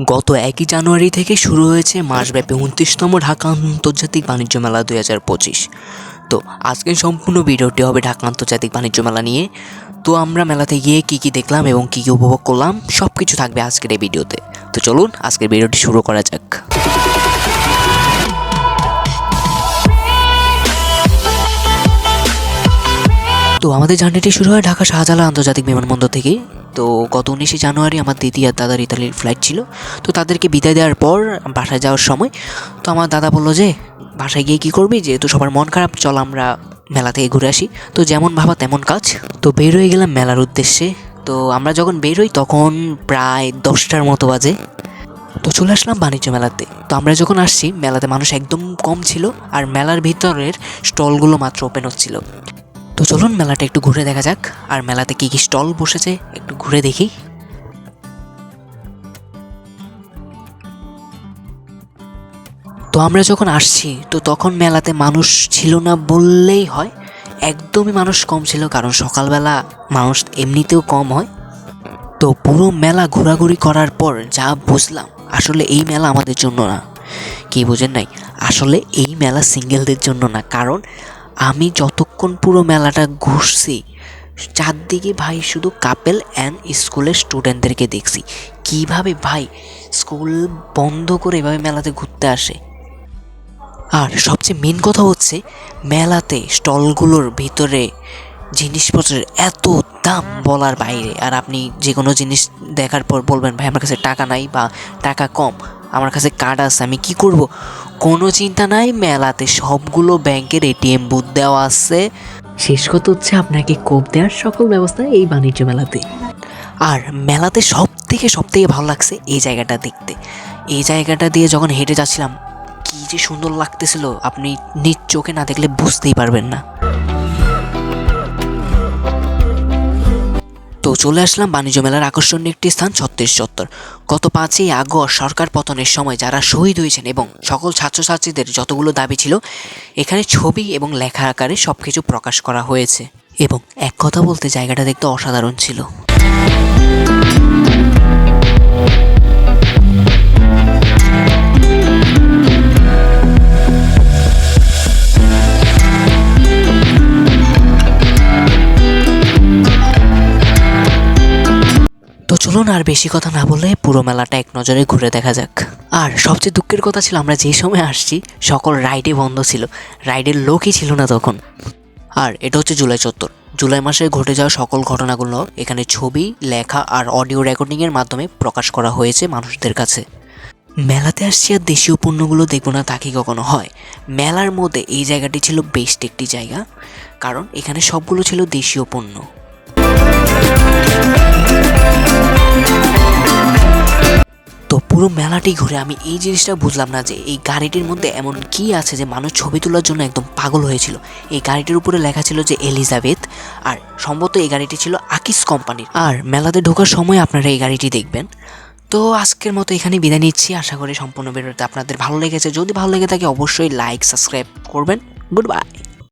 গত একই জানুয়ারি থেকে শুরু হয়েছে মাসব্যাপী উনত্রিশতম ঢাকা আন্তর্জাতিক বাণিজ্য মেলা দুই হাজার পঁচিশ। তো আজকের সম্পূর্ণ ভিডিওটি হবে ঢাকা আন্তর্জাতিক বাণিজ্য মেলা নিয়ে। তো আমরা মেলাতে গিয়ে কী কী দেখলাম এবং কী কী উপভোগ করলাম সব কিছু থাকবে আজকের এই ভিডিওতে। তো চলুন আজকের ভিডিওটি শুরু করা যাক। তো আমাদের জার্নিটি শুরু হয় ঢাকা শাহজালাল আন্তর্জাতিক বিমানবন্দর থেকে। তো গত উনিশে জানুয়ারি আমার দিদি আর দাদার ইতালির ফ্লাইট ছিল। তো তাদেরকে বিদায় দেওয়ার পর বাসায় যাওয়ার সময় তো আমার দাদা বলল যে, বাসায় গিয়ে কী করবি? যেহেতু সবার মন খারাপ, চল আমরা মেলা থেকে ঘুরে আসি। তো যেমন ভাবা তেমন কাজ। তো বের হয়ে গেলাম মেলার উদ্দেশ্যে। তো আমরা যখন বের হই তখন প্রায় দশটার মতো বাজে। তো চলে আসলাম বাণিজ্য মেলাতে। তো আমরা যখন আসছি, মেলাতে মানুষ একদম কম ছিল আর মেলার ভিতরের স্টলগুলো মাত্র ওপেন হচ্ছিল। তো চলুন মেলাটা একটু ঘুরে দেখা যাক, আর মেলাতে কী কী স্টল বসেছে একটু ঘুরে দেখি। তো আমরা যখন আসছি, তো তখন মেলাতে মানুষ ছিল না বললেই হয়, একদমই মানুষ কম ছিল, কারণ সকালবেলা মানুষ এমনিতেও কম হয়। তো পুরো মেলা ঘোরাঘুরি করার পর যা বুঝলাম, আসলে এই মেলা আমাদের জন্য না। কি বোঝেন নাই, আসলে এই মেলা সিঙ্গেলদের জন্য না, কারণ আমি যতক্ষণ পুরো মেলাটা ঘুরছি, চারদিকে ভাই শুধু কাপেল অ্যান্ড স্কুলের স্টুডেন্টদেরকে দেখছি। কীভাবে ভাই স্কুল বন্ধ করে এভাবে মেলাতে ঘুরতে আসে? আর সবচেয়ে মেন কথা হচ্ছে, মেলাতে স্টলগুলোর ভিতরে জিনিসপত্রের এত দাম বলার বাইরে। আর আপনি যে কোনো জিনিস দেখার পর বলবেন, ভাই, আমার কাছে টাকা নাই বা টাকা কম। আমার কাছে কার্ড আছে, আমি কি করব? কোনো চিন্তা নাই, মেলাতে সবগুলো ব্যাংকের এটিএম বুথ দেওয়া আছে। শেষ কথা হচ্ছে আপনাকে কোপ দেওয়ার সকল ব্যবস্থা এই বাণিজ্য মেলাতে। আর মেলাতে সব থেকে সব থেকে ভালো লাগছে এই জায়গাটা দেখতে। এই জায়গাটা দিয়ে যখন হেঁটে যাচ্ছিলাম, কি যে সুন্দর লাগতেছিল, আপনি নিজ চোখে না দেখলে বুঝতেই পারবেন না। তো চলে আসলাম বাণিজ্য মেলার আকর্ষণীয় একটি স্থান, ছত্রিশ চত্বর গত পাঁচই আগস্ট সরকার পতনের সময় যারা শহীদ হয়েছেন এবং সকল ছাত্রছাত্রীদের যতগুলো দাবি ছিল, এখানে ছবি এবং লেখা আকারে সব কিছু প্রকাশ করা হয়েছে। এবং এক কথা বলতে জায়গাটা দেখতে অসাধারণ ছিল। চলুন আর বেশি কথা না বলে পুরো মেলাটা এক নজরে ঘুরে দেখা যাক। আর সবচেয়ে দুঃখের কথা ছিল আমরা যে সময় আসছি, সকল রাইডে বন্ধ ছিল। রাইডের লোকই ছিল না তখন। আর এটা হচ্ছে জুলাই চত্বর। জুলাই মাসে ঘটে যাওয়া সকল ঘটনাগুলো এখানে ছবি, লেখা আর অডিও রেকর্ডিংয়ের মাধ্যমে প্রকাশ করা হয়েছে মানুষদের কাছে। মেলাতে আসছি আর দেশীয় পণ্যগুলো দেখব না তা কি কখনো হয়? মেলার মধ্যে এই জায়গাটি ছিল বেস্ট একটি জায়গা। কারণ এখানে সবগুলো ছিল দেশীয় পণ্য। পুরো মেলাটি ঘুরে আমি এই জিনিসটা বুঝলাম না যে এই গাড়িটির মধ্যে এমন কি আছে যে মানুষ ছবি তোলার জন্য একদম পাগল হয়েছিল। এই গাড়িটির উপরে লেখা ছিল যে এলিজাবেথ, আর সম্ভবত এই গাড়িটি ছিল আকিস কোম্পানির। আর মেলাতে ঢোকার সময় আপনারা এই গাড়িটি দেখবেন। তো আজকের মতো এখানে বিদায় নিচ্ছি। আশা করি সম্পূর্ণ ভিডিওতে আপনাদের ভালো লেগেছে। যদি ভালো লেগে থাকে, অবশ্যই লাইক সাবস্ক্রাইব করবেন। Good bye